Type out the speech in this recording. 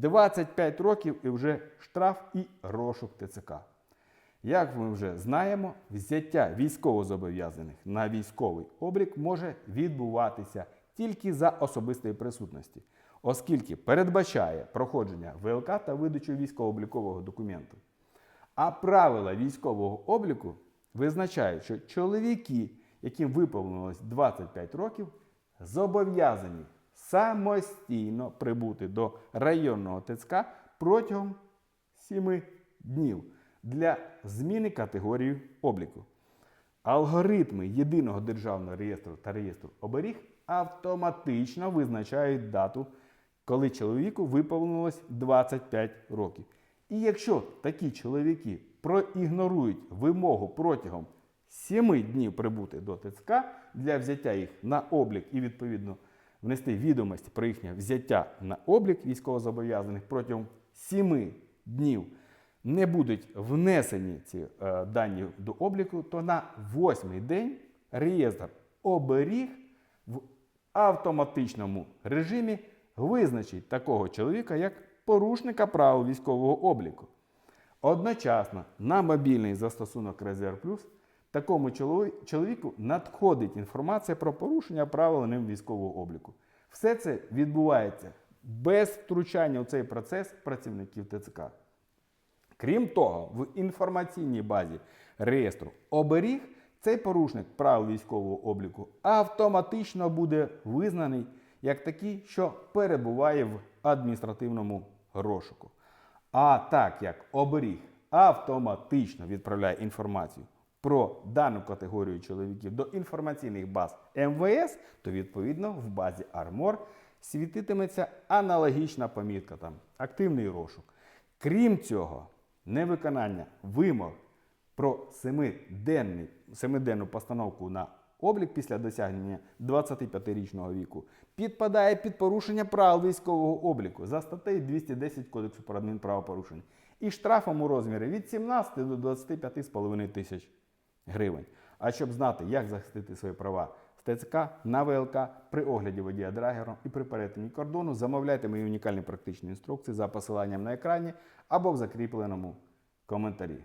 25 років і вже штраф і розшук ТЦК. Як ми вже знаємо, взяття військовозобов'язаних на військовий облік може відбуватися тільки за особистої присутності, оскільки передбачає проходження ВЛК та видачу військово-облікового документу. А правила військового обліку визначають, що чоловіки, яким виповнилось 25 років, зобов'язані самостійно прибути до районного ТЦК протягом 7 днів для зміни категорії обліку. Алгоритми єдиного державного реєстру та реєстру оберіг автоматично визначають дату, коли чоловіку виповнилось 25 років. І якщо такі чоловіки проігнорують вимогу протягом 7 днів прибути до ТЦК для взяття їх на облік і відповідно внести відомості про їхнє взяття на облік військовозобов'язаних протягом 7 днів не будуть внесені ці е, дані до обліку, то на восьмий день реєстр оберіг в автоматичному режимі визначить такого чоловіка як порушника правил військового обліку. Одночасно на мобільний застосунок Резерв Плюс такому чоловіку надходить інформація про порушення правил ним військового обліку. Все це відбувається без втручання у цей процес працівників ТЦК. Крім того, в інформаційній базі реєстру оберіг цей порушник правил військового обліку автоматично буде визнаний як такий, що перебуває в адміністративному розшуку. А так як оберіг автоматично відправляє інформацію про дану категорію чоловіків до інформаційних баз МВС, то відповідно в базі Армор світитиметься аналогічна помітка там активний розшук. Крім цього, невиконання вимог про семиденну постановку на облік після досягнення 25-річного віку підпадає під порушення правил військового обліку за статтею 210 Кодексу про адмінправопорушення і штрафом у розмірі від 17 до 25,5 тисяч гривень. А щоб знати, як захистити свої права в ТЦК, на ВЛК, при огляді водія драгером і при перетині кордону, замовляйте мої унікальні практичні інструкції за посиланням на екрані або в закріпленому коментарі.